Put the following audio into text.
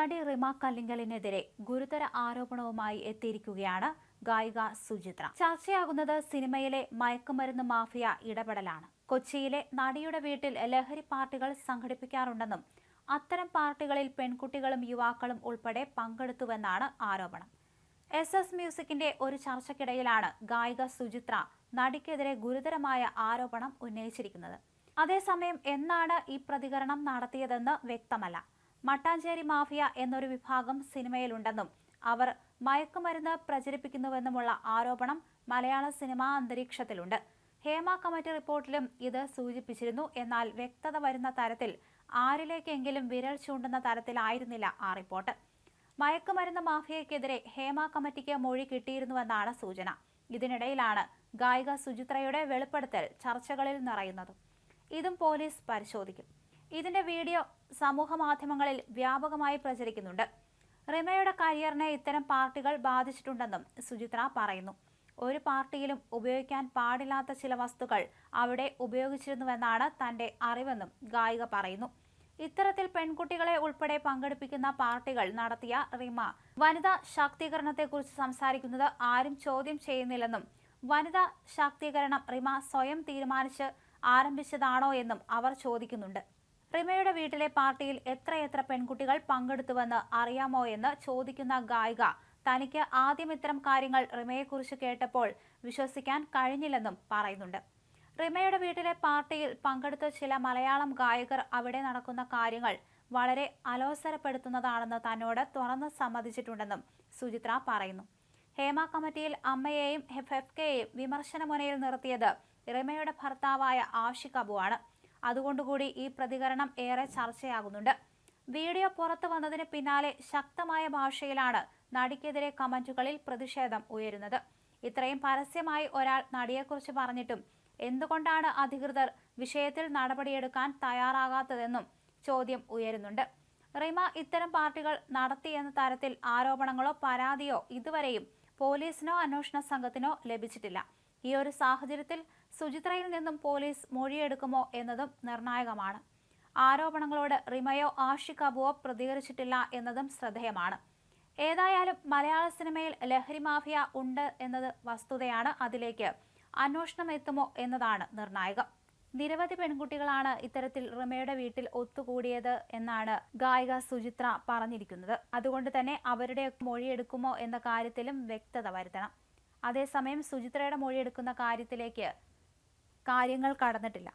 നടി റിമ കല്ലിങ്കലിനെതിരെ ഗുരുതര ആരോപണവുമായി എത്തിയിരിക്കുകയാണ് ഗായിക സുചിത്ര. ചർച്ചയാകുന്നത് സിനിമയിലെ മയക്കുമരുന്ന് മാഫിയ ഇടപെടലാണ്. കൊച്ചിയിലെ നടിയുടെ വീട്ടിൽ ലഹരി പാർട്ടികൾ സംഘടിപ്പിക്കാറുണ്ടെന്നും അത്തരം പാർട്ടികളിൽ പെൺകുട്ടികളും യുവാക്കളും ഉൾപ്പെടെ പങ്കെടുത്തുവെന്നാണ് ആരോപണം. എസ് എസ് മ്യൂസിക്കിന്റെ ഒരു ചർച്ചയ്ക്കിടയിലാണ് ഗായിക സുചിത്ര നടിക്കെതിരെ ഗുരുതരമായ ആരോപണം ഉന്നയിച്ചിരിക്കുന്നത്. അതേസമയം എന്നാണ് ഈ പ്രതികരണം നടത്തിയതെന്ന് വ്യക്തമല്ല. മട്ടാഞ്ചേരി മാഫിയ എന്നൊരു വിഭാഗം സിനിമയിലുണ്ടെന്നും അവർ മയക്കുമരുന്ന് പ്രചരിപ്പിക്കുന്നുവെന്നുമുള്ള ആരോപണം മലയാള സിനിമാ അന്തരീക്ഷത്തിലുണ്ട്. ഹേമ കമ്മിറ്റി റിപ്പോർട്ടിലും ഇത് സൂചിപ്പിച്ചിരുന്നു. എന്നാൽ വ്യക്തത വരുന്ന തരത്തിൽ ആരിലേക്കെങ്കിലും വിരൽ ചൂണ്ടുന്ന തരത്തിലായിരുന്നില്ല ആ റിപ്പോർട്ട്. മയക്കുമരുന്ന് മാഫിയയ്ക്കെതിരെ ഹേമ കമ്മിറ്റിക്ക് മൊഴി കിട്ടിയിരുന്നുവെന്നാണ് സൂചന. ഇതിനിടയിലാണ് ഗായിക സുചിത്രയുടെ വെളിപ്പെടുത്തൽ ചർച്ചകളിൽ നിറയുന്നത്. ഇതും പോലീസ് പരിശോധിക്കും. ഇതിന്റെ വീഡിയോ സമൂഹ മാധ്യമങ്ങളിൽ വ്യാപകമായി പ്രചരിക്കുന്നുണ്ട്. റിമയുടെ കരിയറിനെ ഇത്തരം പാർട്ടികൾ ബാധിച്ചിട്ടുണ്ടെന്നും സുചിത്ര പറയുന്നു. ഒരു പാർട്ടിയിലും ഉപയോഗിക്കാൻ പാടില്ലാത്ത ചില വസ്തുക്കൾ അവിടെ ഉപയോഗിച്ചിരുന്നുവെന്നാണ് തന്റെ അറിവെന്നും ഗായിക പറയുന്നു. ഇത്തരത്തിൽ പെൺകുട്ടികളെ ഉൾപ്പെടെ പങ്കെടുപ്പിക്കുന്ന പാർട്ടികൾ നടത്തിയ റിമ വനിതാ ശാക്തീകരണത്തെക്കുറിച്ച് സംസാരിക്കുന്നത് ആരും ചോദ്യം ചെയ്യുന്നില്ലെന്നും വനിതാ ശാക്തീകരണം റിമ സ്വയം തീരുമാനിച്ച് ആരംഭിച്ചതാണോ എന്നും അവർ ചോദിക്കുന്നുണ്ട്. റിമയുടെ വീട്ടിലെ പാർട്ടിയിൽ എത്രയെത്ര പെൺകുട്ടികൾ പങ്കെടുത്തുവെന്ന് അറിയാമോ എന്ന് ചോദിക്കുന്ന ഗായിക തനിക്ക് ആദ്യം ഇത്തരം കാര്യങ്ങൾ റിമയെക്കുറിച്ച് കേട്ടപ്പോൾ വിശ്വസിക്കാൻ കഴിഞ്ഞില്ലെന്നും പറയുന്നുണ്ട്. റിമയുടെ വീട്ടിലെ പാർട്ടിയിൽ പങ്കെടുത്ത ചില മലയാളം ഗായകർ അവിടെ നടക്കുന്ന കാര്യങ്ങൾ വളരെ അലോസരപ്പെടുത്തുന്നതാണെന്ന് തന്നോട് തുറന്ന് സമ്മതിച്ചിട്ടുണ്ടെന്നും സുചിത്ര പറയുന്നു. ഹേമ കമ്മിറ്റിയിൽ അമ്മയെയും എഫ് കെയെയും വിമർശനമുനയിൽ നിർത്തിയത് റിമയുടെ ഭർത്താവായ ആഷിഖ് അബുവാണ് അതുകൊണ്ടുകൂടി ഈ പ്രതികരണം ഏറെ ചർച്ചയാകുന്നുണ്ട്. വീഡിയോ പുറത്തു വന്നതിന് പിന്നാലെ ശക്തമായ ഭാഷയിലാണ് നടിക്കെതിരെ കമന്റുകളിൽ പ്രതിഷേധം ഉയരുന്നത്. ഇത്രയും പരസ്യമായി ഒരാൾ നടിയെക്കുറിച്ച് പറഞ്ഞിട്ടും എന്തുകൊണ്ടാണ് അധികൃതർ വിഷയത്തിൽ നടപടിയെടുക്കാൻ തയ്യാറാകാത്തതെന്നും ചോദ്യം ഉയരുന്നുണ്ട്. റിമ ഇത്തരം പാർട്ടികൾ നടത്തിയെന്ന തരത്തിൽ ആരോപണങ്ങളോ പരാതിയോ ഇതുവരെയും പോലീസിനോ അന്വേഷണ സംഘത്തിനോ ലഭിച്ചിട്ടില്ല. ഈ ഒരു സാഹചര്യത്തിൽ സുചിത്രയിൽ നിന്നും പോലീസ് മൊഴിയെടുക്കുമോ എന്നതും നിർണായകമാണ്. ആരോപണങ്ങളോട് റിമയോ ആഷിഖ് അബുവോ പ്രതികരിച്ചിട്ടില്ല എന്നതും ശ്രദ്ധേയമാണ്. ഏതായാലും മലയാള സിനിമയിൽ ലഹരി മാഫിയ ഉണ്ട് എന്നത് വസ്തുതയാണ് അതിലേക്ക് അന്വേഷണം എത്തുമോ എന്നതാണ് നിർണായകം. നിരവധി പെൺകുട്ടികളാണ് ഇത്തരത്തിൽ റിമയുടെ വീട്ടിൽ ഒത്തുകൂടിയത് എന്നാണ് ഗായിക സുചിത്ര പറഞ്ഞിരിക്കുന്നത്. അതുകൊണ്ട് തന്നെ അവരുടെ മൊഴിയെടുക്കുമോ എന്ന കാര്യത്തിലും വ്യക്തത വരുത്തണം. അതേസമയം സുചിത്രയുടെ മൊഴിയെടുക്കുന്ന കാര്യത്തിലേക്ക് കാര്യങ്ങൾ കടന്നിട്ടില്ല.